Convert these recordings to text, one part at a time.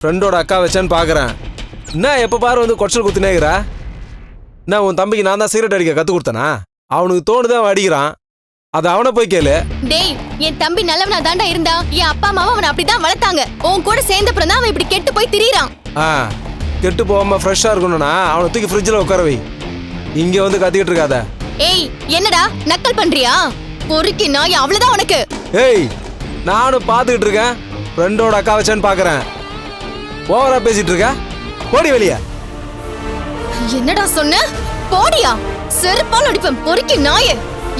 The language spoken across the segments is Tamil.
ஃப்ரெண்டோட அக்கா வச்சான்னு பார்க்குறேன் என்ன எப்போ பாரு வந்து கொச்சல் குத்துனேங்கிறா என்ன உன் தம்பிக்கு நான் தான் சிகரெட் அடிக்க கற்றுக் கொடுத்தனா? அவனுக்கு தோணுதான் அவன் அடிக்கிறான்? அது அவனை போய் கேளு. டேய் என் தம்பி நல்லவனா தாண்டா இருந்தா என் அப்பா அம்மாவும் அவனை அப்படிதான் வளர்த்தாங்க. உன் கூட சேர்ந்தப்புறம் தான் அவன் இப்படி கெட்டு போய் திரியறான். ஆ கெட்டு போகாமல் ஃப்ரெஷ்ஷாக இருக்கணும்னா அவனை தூக்கி ஃப்ரிட்ஜில் உட்கார வை. இங்கே வந்து கத்திக்கிட்டு இருக்காத. ஏய் என்னடா நக்கல் பண்றியா? பொறுக்கி நாய் அவ்வளவுதான் உனக்கு. ஏய் நானும் பார்த்துக்கிட்டு இருக்கேன். ஃப்ரெண்டோட அக்கா வச்சான்னு பார்க்குறேன் ஓவரா பேசிட்டு இருக்க? போடி வெளியே. என்னடா சொன்ன? போடியா? செருப்பால் அடிப்பேன் பொறுக்கி நாயே.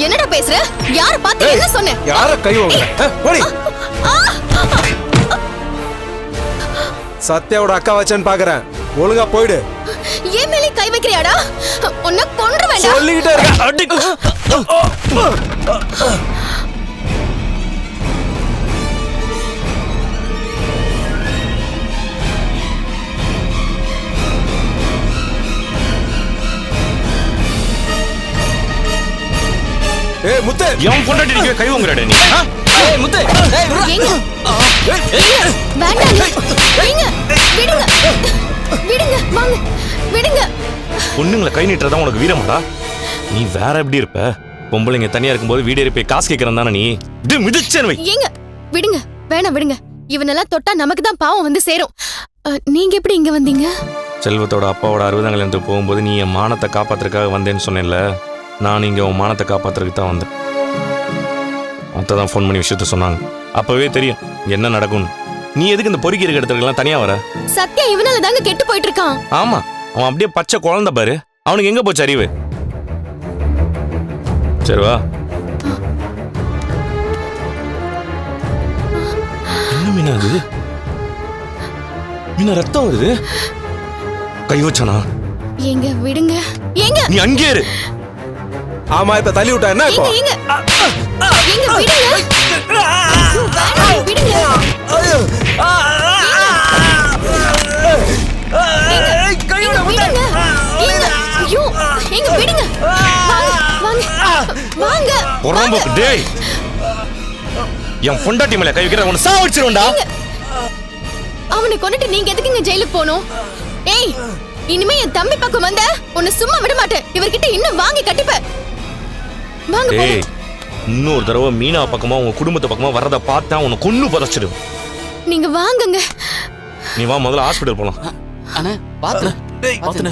என்னடா பேசுற? யார பார்த்து என்ன சொன்ன? யார கை வாங்குற? போடி. சத்யாவோட அக்கா வச்சான்னு பார்க்குறேன் ஒழுங்கா போயிடு. ஏன் மேலே கை வைக்கிறியாடா? உன்னை கொன்று வேண்டாம் சொல்லிக்கிட்டே இருக்க. அடி. ஏய் முத்து. எவன் பொண்டாட்டி நீங்க கை வாங்குறடா நீ? ஏய் முத்து. ஏய் விட்றா. ஏங்க வேண்டாம் ஏங்க. விடுங்க. விடுங்க வாங்க. விடுங்க. பொண்ணுங்களை கை நீட்டுறதா உனக்கு வீரமாடா? நீ வேற எப்படி இருப்ப? பொம்பளைங்க தனியா இருக்கும்போது வீடு இருப்பே காசு கேட்கறன் தானே நீ? இது மிதிச்சேன் வை. ஏங்க விடுங்க. வேணாம் விடுங்க. இவனெல்லாம் தொட்டா நமக்கு தான் பாவம் வந்து சேரும். நீங்க எப்படி இங்க வந்தீங்க? செல்வத்தோட அப்பாவோட அறுபதாம் கல்யாணத்துக்கு போகும்போது நீ என் மானத்தை காப்பாத்துறதுக்காக வந்தேன்னு சொன்னேன்ல. நான் இங்க உன் மானத்தை காப்பாத்துறதுக்கு தான் வந்தேன். அத்தை தான் ஃபோன் பண்ணி விஷயத்த சொன்னாங்க. அப்பவே தெரியும் என்ன நடக்கும்னு. நீ எதுக்கு இந்த பொறுக்கி இருக்க இடத்துக்குலாம் தனியா வர? சத்யா இவனால தாங்க கெட்டு போயிட்டு இருக்கான் ஆமா. அவன் அப்படியே பச்சை குழந்தை பாரு. அவனுக்கு எங்க போச்சு அறிவு? சரி வா. என்ன மீனா அது மீனா ரத்தம் வருது? கை வச்சானா? ஏங்க விடுங்க. ஏங்க. நீ அங்கே இரு. ஆமா இப்ப தள்ளி விட்டா என்ன இப்போ டேய் என் பொண்டாட்டி மேல கை வைக்கிற உன்னை அவனை கொண்டுட்டு நீங்க எதுக்குங்க ஜெயிலுக்கு போகணும் ஏய் இனிமே என் தம்பி பக்கம் வந்த உன்னை சும்மா விட மாட்டேன் இவர்கிட்ட இன்னும் வாங்கி கட்டிப்ப வாங்க டேய் போலாம். இன்னொரு தடவை மீனா பக்கமா உங்க குடும்பத்து பக்கமா வரத பார்த்தா உன்னை கொன்னு புதைச்சிடும். நீங்க வாங்குங்க. நீ வா முதல்ல ஹாஸ்பிட்டல் போலாம். அண்ணே பாத்துன பாத்துன